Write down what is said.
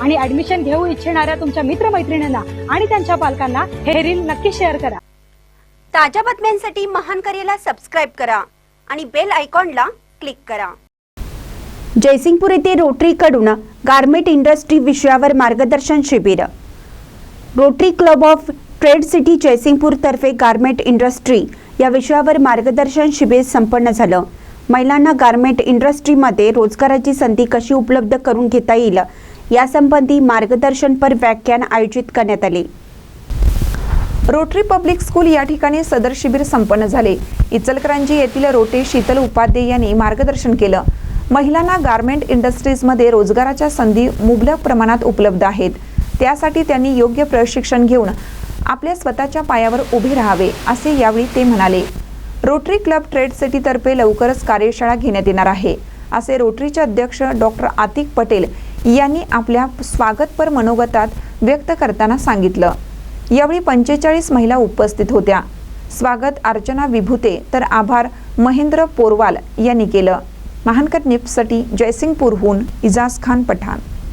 आणि ऍडमिशन घेऊ इच्छिणाऱ्या तुमच्या मित्रमैत्रिणींना आणि त्यांच्या पालकांना हे रील नक्की शेअर करा. ताज्या बातम्यांसाठी महान करेला सबस्क्राईब करा आणि बेल आयकॉनला क्लिक करा. जयसिंगपूर येथे रोटरीकडून गारमेंट इंडस्ट्री विषयावर मार्गदर्शन शिबिर. Rotary club of trade city Jaysingpur तर्फे गारमेंट इंडस्ट्री या विषयावर मार्गदर्शन शिबिर संपन्न झालं. महिलांना गारमेंट इंडस्ट्रीमध्ये रोजगाराची संधी कशी उपलब्ध करून घेता येईल? यासंबंधी मार्गदर्शनपर व्याख्यान आयोजित करण्यात आले. रोटरी पब्लिक स्कूल या ठिकाणी सदर शिबिर संपन्न झाले. इचलकरंजी येथील रोटे शीतल उपाध्ये यांनी मार्गदर्शन केलं. महिलांना गारमेंट इंडस्ट्रीजमध्ये रोजगाराच्या संधी मुबलक प्रमाणात उपलब्ध आहेत. त्यासाठी त्यांनी योग्य प्रशिक्षण घेऊन आपल्या स्वतःच्या पायावर उभे राहावे असे यावेळी ते म्हणाले. रोटरी क्लब ट्रेड सिटीतर्फे लवकरच कार्यशाळा घेण्यात येणार आहे असे रोटरीचे अध्यक्ष डॉक्टर आतिक पटेल यांनी आपल्या स्वागतपर मनोगतात व्यक्त करताना सांगितलं. यावेळी पंचेचाळीस महिला उपस्थित होत्या. स्वागत अर्चना विभूते तर आभार महेंद्र पोरवाल यांनी केलं. महानकर निप्ससाठी जयसिंगपूरहून इजाज खान पठाण.